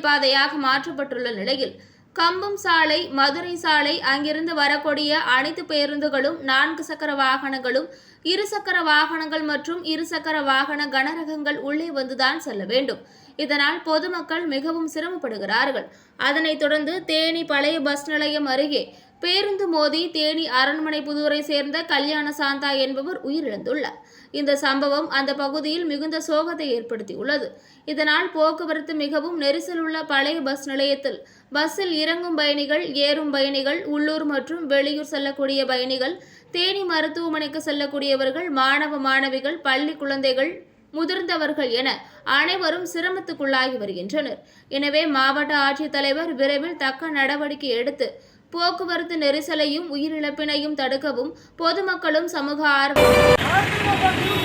பாதையாக மாற்றப்பட்டுள்ள நிலையில் கம்பம் சாலை மதுரை சாலை அங்கிருந்து வரக்கூடிய அனைத்து பேருந்துகளும் நான்கு சக்கர வாகனங்களும் இருசக்கர வாகனங்கள் மற்றும் இருசக்கர வாகன கனரகங்கள் உள்ளே வந்துதான் செல்ல வேண்டும். இதனால் பொதுமக்கள் மிகவும் சிரமப்படுகிறார்கள். அதனைத் தொடர்ந்து தேனி பழைய பஸ் நிலையம் அருகே பேருந்து மோதி தேனி அரண்மனை புதூரை சேர்ந்த கல்யாண சாந்தா என்பவர் உயிரிழந்துள்ளார். இந்த சம்பவம் அந்த பகுதியில் மிகுந்த சோகத்தை ஏற்படுத்தியுள்ளது. இதனால் போக்குவரத்து மிகவும் நெரிசல் உள்ள பழைய பஸ் நிலையத்தில் பஸ்ஸில் இறங்கும் பயணிகள் ஏறும் பயணிகள் உள்ளூர் மற்றும் வெளியூர் செல்லக்கூடிய பயணிகள் தேனி மருத்துவமனைக்கு செல்லக்கூடியவர்கள் மாணவ மாணவிகள் பள்ளி குழந்தைகள் முதிர்ந்தவர்கள் என அனைவரும் சிரமத்துக்குள்ளாகி வருகின்றனர். எனவே மாவட்ட ஆட்சித்தலைவர் விரைவில் தக்க நடவடிக்கை எடுத்து போக்குவரத்து நெரிசலையும் உயிரிழப்பினையும் தடுக்கவும் பொதுமக்களும் சமூக ஆர்வம்